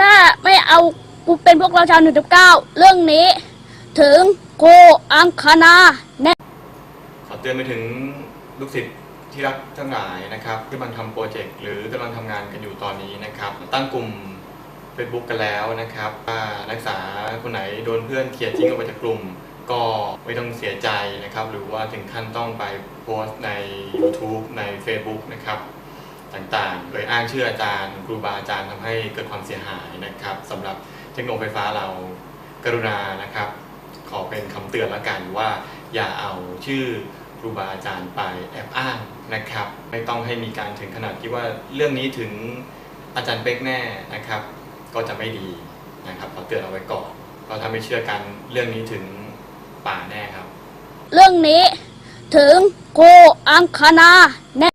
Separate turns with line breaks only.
ถ้าไม่เอากูเป็นพวกเราชาวหนึ่งเก้าเรื่องนี้ ถึงโกอังคณาแน่
ขอเตือนไปถึงลูกศิษย์ที่รักทั้งหลายนะครับที่กำลังทำโปรเจกต์หรือกำลังทำงานกันอยู่ตอนนี้นะครับ ตั้งกลุ่ม Facebook กันแล้วนะครับถ้านักศึกษาคนไหนโดนเพื่อนเขียนทิ้งออกไปจากกลุ่ม ก็ไม่ต้องเสียใจนะครับ หรือว่าถึงขั้นต้องไปโพสต์ใน YouTube ใน Facebook นะครับ ต่างๆ โดยอ้างชื่ออาจารย์ครูบาอาจารย์ทำให้เกิดความเสียหายนะครับสำหรับเทคโนโลยีไฟฟ้าเรากรุณานะครับ ขอเป็นคำเตือนล้วกันว่า อย่าเอาชื่อครูบาอาจารย์ไปแอบอ้างนะครับ ไม่ต้องให้มีการถึงขนาดที่ว่าเรื่องนี้ถึงอาจารย์เป๊กแน่นะครับ ก็จะไม่ดีนะครับขอเตือนเอาไว้ก่อนเราะถ้าไม่เชื่อกันเรื่องนี้ถึงป่าแน่ครับ
เรื่องนี้ถึงโกอังคณาแน่